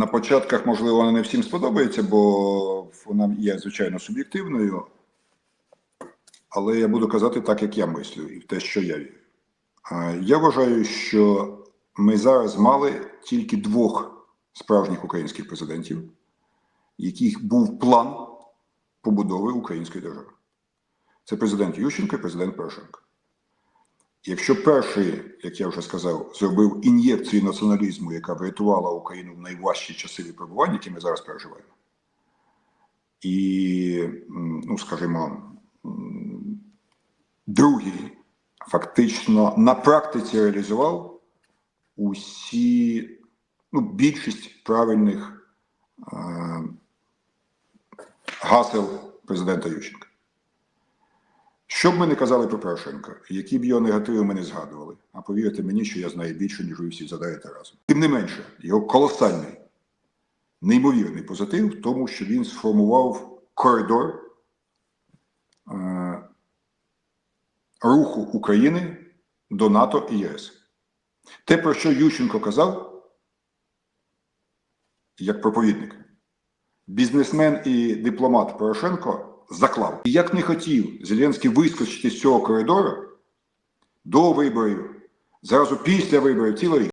На початках, можливо, вона не всім сподобається, бо вона є, звичайно, суб'єктивною. Але я буду казати так, як я мислю, і в те, що я вірю. Я вважаю, що ми зараз мали тільки двох справжніх українських президентів, яких був план побудови української держави. Це президент Ющенко і президент Порошенко. Якщо перший, як я вже сказав, зробив ін'єкцію націоналізму, яка врятувала Україну в найважчі часи випробування, які ми зараз переживаємо, і, ну, скажімо, другий фактично на практиці реалізував усі, ну, більшість правильних е, гасел президента Ющенка. Що б ми не казали про Порошенка, які б його негативи ми не згадували, а повірте мені, що я знаю більше, ніж ви всі задаєте разом. Тим не менше, його колосальний, неймовірний позитив в тому, що він сформував коридор е, руху України до НАТО і ЄС. Те, про що Ющенко казав, як проповідник, бізнесмен і дипломат Порошенко заклав. І як не хотів Зеленський вискочити з цього коридору до виборів, зразу після виборів, цілий рік.